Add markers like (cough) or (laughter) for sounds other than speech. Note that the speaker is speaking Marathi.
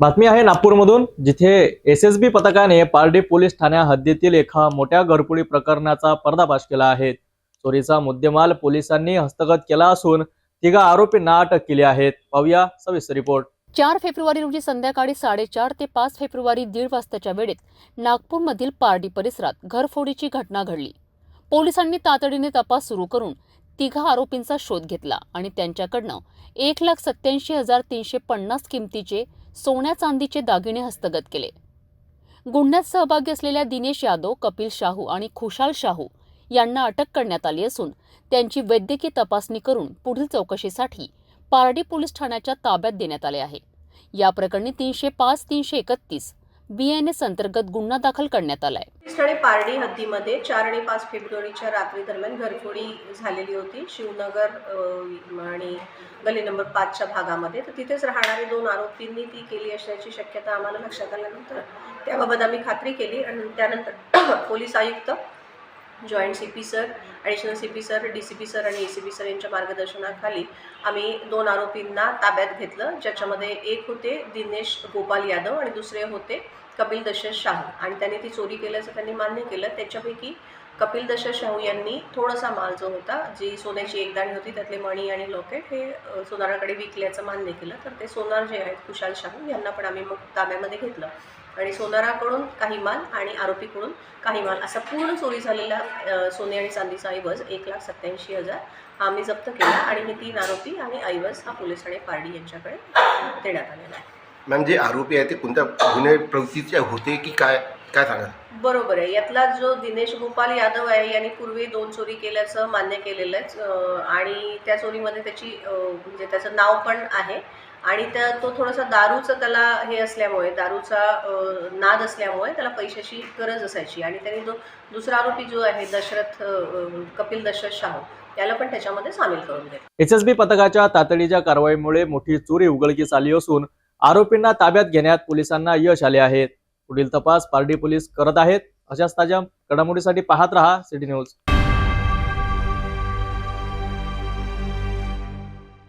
बातमी आहे नागपूरमधून जिथे एस एस बी पथकाने पारडी पोलीस ठाण्या हद्दीतील एका मोठ्या घरफोडी प्रकरणाचा पर्दाफाश केला आहे. चोरीचा मुद्देमाल पोलिसांनी हस्तगत केला असून तिघा आरोपींना अटक केली आहेत पाहूया सविस्तर रिपोर्ट. चार फेब्रुवारी रोजी संध्याकाळी साडेचार ते पाच फेब्रुवारी दीड वाजताच्या वेळेत नागपूरमधील पारडी परिसरात घरफोडीची घटना घडली. पोलिसांनी तातडीने तपास सुरू करून तिघा आरोपींचा शोध घेतला आणि त्यांच्याकडनं एक लाख सत्याऐंशी हजार तीनशे पन्नास किमतीचे सोन्या चांदीचे दागिने हस्तगत केले. गुन्ह्यात सहभागी असलेल्या दिनेश यादव कपिल शाहू आणि खुशाल शाहू यांना अटक करण्यात आली असून त्यांची वैद्यकीय तपासणी करून पुढील चौकशीसाठी पारडी पोलीस ठाण्याच्या ताब्यात देण्यात आले आहे. या प्रकरणी तीनशे पाच तीनशे एकतीस बीएनएस अंतर्गत गुन्हा दाखल करण्यात आलाय. स्थळे पारडी हद्दीमध्ये चार आणि पाच फेब्रुवारीच्या रात्री दरम्यान घरफोडी झालेली होती. शिवनगर आणि गली नंबर पाचच्या भागामध्ये. तर तिथेच राहणारे दोन आरोपींनी ती केली असण्याची शक्यता आम्हाला लक्षात आल्यानंतर त्याबाबत आम्ही खात्री केली आणि त्यानंतर (clears throat) पोलीस आयुक्त joint C P sir additional C P sir D C P sir आणि ए सी पी सर यांच्या मार्गदर्शनाखाली आम्ही दोन आरोपींना ताब्यात घेतलं ज्याच्यामध्ये एक होते दिनेश गोपाल यादव आणि दुसरे होते कपिल दशरथ शाहू. आणि त्यांनी ती चोरी केल्याचं त्यांनी मान्य केलं. त्याच्यापैकी कपिल दशरथ शाहू यांनी थोडासा माल जो होता जी सोन्याची एकदाणी होती त्यातले मणी आणि लॉकेट हे सोनाराकडे विकल्याचं मान्य केलं. तर ते सोनार जे आहेत कुशाल शाहू यांना पण आम्ही मग ताब्यामध्ये घेतलं. आणि सोनाराकडून काही माल आणि आरोपीकडून काही माल असा पूर्ण चोरी झालेला सोने आणि चांदीचा ऐवज एक लाख सत्याऐंशी हजार हा आम्ही जप्त केला आणि हे तीन आरोपी आणि ऐवज हा पोलीस आणि पारडी यांच्याकडे देण्यात आलेला आहे. मॅम जे आरोपी आहे ते कोणत्या गुन्हे प्रवृत्तीचे होते की काय? काय सांगाल? बरोबर आहे. यातला जो दिनेश गोपाल यादव आहे यांनी पूर्वी दोन चोरी केल्याचं मान्य केलेलं आहे आणि त्या चोरीमध्ये त्याची म्हणजे त्याचं नाव पण आहे. आणि त्या तो थोडासा दारूचं त्याला हे असल्यामुळे दारूचा नाद असल्यामुळे त्याला पैशाची गरज असायची. आणि त्यांनी जो दुसरा आरोपी जो आहे दशरथ कपिल दशरथ शाहू याला पण त्याच्यामध्ये सामील करून घेतलं. एस एस बी पथकाच्या तातडीच्या कारवाईमुळे मोठी चोरी उघडकीस आली असून आरोपींना ताब्यात घेण्यात पोलिसांना यश आले आहेत पुढील तपास पारडी पोलीस करत आहेत. अशाच ताज्या घडामोडीसाठी पाहत रहा सिटी न्यूज.